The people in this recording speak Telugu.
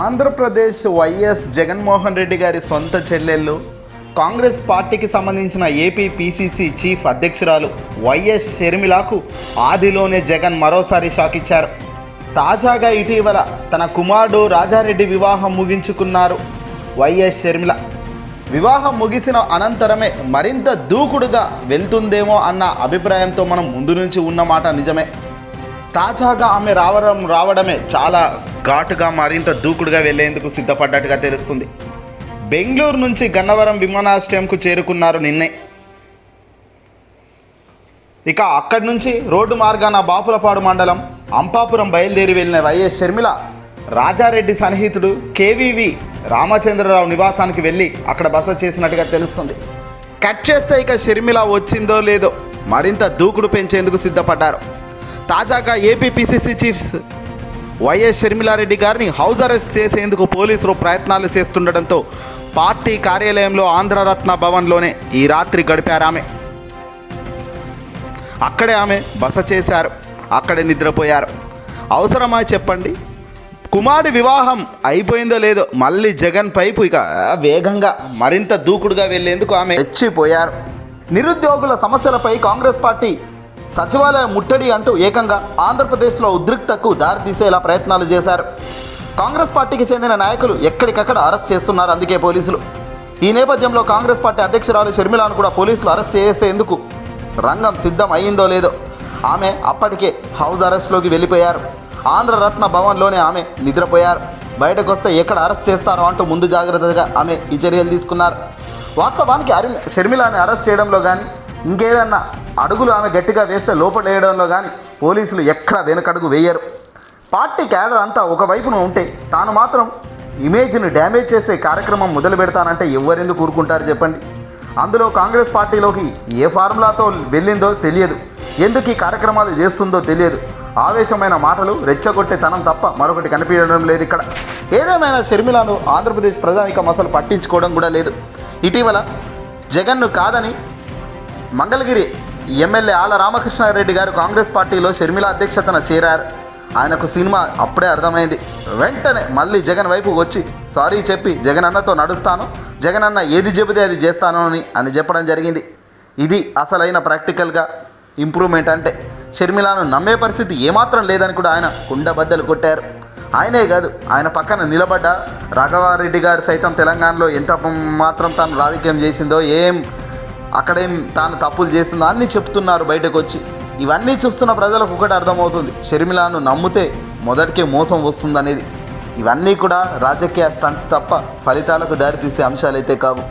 ఆంధ్రప్రదేశ్ వైఎస్ జగన్మోహన్ రెడ్డి గారి సొంత చెల్లెళ్ళు కాంగ్రెస్ పార్టీకి సంబంధించిన ఏపీ పీసీసీ చీఫ్ అధ్యక్షురాలు వైఎస్ షర్మిలకు ఆదిలోనే జగన్ మరోసారి షాక్ ఇచ్చారు తాజాగా ఇటీవల తన కుమారుడు రాజారెడ్డి వివాహం ముగించుకున్నారు వైఎస్ షర్మిల. వివాహం ముగిసిన అనంతరమే మరింత దూకుడుగా వెళ్తుందేమో అన్న అభిప్రాయంతో మనం ముందు నుంచి ఉన్నమాట నిజమే. తాజాగా ఆమె రావడం రావడమే చాలా ఘాటుగా మరింత దూకుడుగా వెళ్ళేందుకు సిద్ధపడ్డట్టుగా తెలుస్తుంది. బెంగళూరు నుంచి గన్నవరం విమానాశ్రయంకు చేరుకున్నారు నిన్నే. ఇక అక్కడి నుంచి రోడ్డు మార్గాన బాపులపాడు మండలం అంపాపురం బయలుదేరి వెళ్ళిన వైఎస్ షర్మిల రాజారెడ్డి సన్నిహితుడు కేవీవి రామచంద్రరావు నివాసానికి వెళ్ళి అక్కడ బస చేసినట్టుగా తెలుస్తుంది. కట్ చేస్తే ఇక షర్మిల వచ్చిందో లేదో మరింత దూకుడు పెంచేందుకు సిద్ధపడ్డారు. తాజాగా ఏపీపీసీసీ చీఫ్స్ వైఎస్ షర్మిలారెడ్డి గారిని హౌస్ అరెస్ట్ చేసేందుకు పోలీసులు ప్రయత్నాలు చేస్తుండటంతో పార్టీ కార్యాలయంలో ఆంధ్రరత్న భవన్లోనే ఈ రాత్రి గడిపారు ఆమె. అక్కడే ఆమె బస చేశారు. అక్కడే నిద్రపోయారు. అవసరమా చెప్పండి. కుమారుడి వివాహం అయిపోయిందో లేదో మళ్ళీ జగన్ పైపు ఇక వేగంగా మరింత దూకుడుగా వెళ్ళేందుకు ఆమె రెచ్చిపోయారు. నిరుద్యోగుల సమస్యలపై కాంగ్రెస్ పార్టీ సచివాలయ ముట్టడి అంటూ ఏకంగా ఆంధ్రప్రదేశ్లో ఉద్రిక్తకు దారితీసేలా ప్రయత్నాలు చేశారు. కాంగ్రెస్ పార్టీకి చెందిన నాయకులు ఎక్కడికక్కడ అరెస్ట్ చేస్తున్నారు అందుకే పోలీసులు. ఈ నేపథ్యంలో కాంగ్రెస్ పార్టీ అధ్యక్షురాలు షర్మిలాను కూడా పోలీసులు అరెస్ట్ చేసేందుకు రంగం సిద్ధం అయ్యిందో లేదో ఆమె అప్పటికే హౌస్ అరెస్ట్లోకి వెళ్ళిపోయారు. ఆంధ్రరత్న భవన్లోనే ఆమె నిద్రపోయారు. బయటకు వస్తే ఎక్కడ అరెస్ట్ చేస్తారో అంటూ ముందు జాగ్రత్తగా ఆమె ఈ చర్యలు తీసుకున్నారు. వాస్తవానికి అరి షర్మిలాని అరెస్ట్ చేయడంలో కానీ ఇంకేదన్నా అడుగులు ఆమె గట్టిగా వేస్తే లోపలేయడంలో కానీ పోలీసులు ఎక్కడ వెనకడుగు వేయరు. పార్టీ క్యాడర్ అంతా ఒకవైపున ఉంటే తాను మాత్రం ఇమేజ్ని డ్యామేజ్ చేసే కార్యక్రమం మొదలు పెడతానంటే ఎవరెందుకు ఊరుకుంటారు చెప్పండి. అందులో కాంగ్రెస్ పార్టీలోకి ఏ ఫార్ములాతో వెళ్ళిందో తెలియదు. ఎందుకు ఈ కార్యక్రమాలు చేస్తుందో తెలియదు. ఆవేశమైన మాటలు రెచ్చగొట్టే తనం తప్ప మరొకటి కనిపించడం లేదు ఇక్కడ. ఏదేమైనా షర్మిలను ఆంధ్రప్రదేశ్ ప్రజానికం అసలు పట్టించుకోవడం కూడా లేదు. ఇటీవల జగన్ను కాదని మంగళగిరి ఎమ్మెల్యే ఆల రామకృష్ణారెడ్డి గారు కాంగ్రెస్ పార్టీలో షర్మిల అధ్యక్షతన చేరారు. ఆయనకు సినిమా అప్పుడే అర్థమైంది. వెంటనే మళ్ళీ జగన్ వైపు వచ్చి సారీ చెప్పి జగన్ అన్నతో నడుస్తాను. జగన్ అన్న ఏది చెబితే అది చేస్తాను అని అని చెప్పడం జరిగింది. ఇది అసలైన ప్రాక్టికల్గా ఇంప్రూవ్మెంట్ అంటే. షర్మిలను నమ్మే పరిస్థితి ఏమాత్రం లేదని కూడా ఆయన కుండబద్దలు కొట్టారు. ఆయనే కాదు ఆయన పక్కన నిలబడ్డ రాఘవారెడ్డి గారు సైతం తెలంగాణలో ఎంత మాత్రం తాను రాజకీయం చేసిందో ఏం అక్కడేం తాను తప్పులు చేసిందో అన్నీ చెప్తున్నారు బయటకు వచ్చి ఇవన్నీ చూస్తున్న ప్రజలకు ఒకటి అర్థమవుతుంది. షర్మిలాను నమ్మితే మొదటికే మోసం వస్తుందనేది. ఇవన్నీ కూడా రాజకీయ స్టంట్స్ తప్ప ఫలితాలకు దారితీసే అంశాలైతే కావు.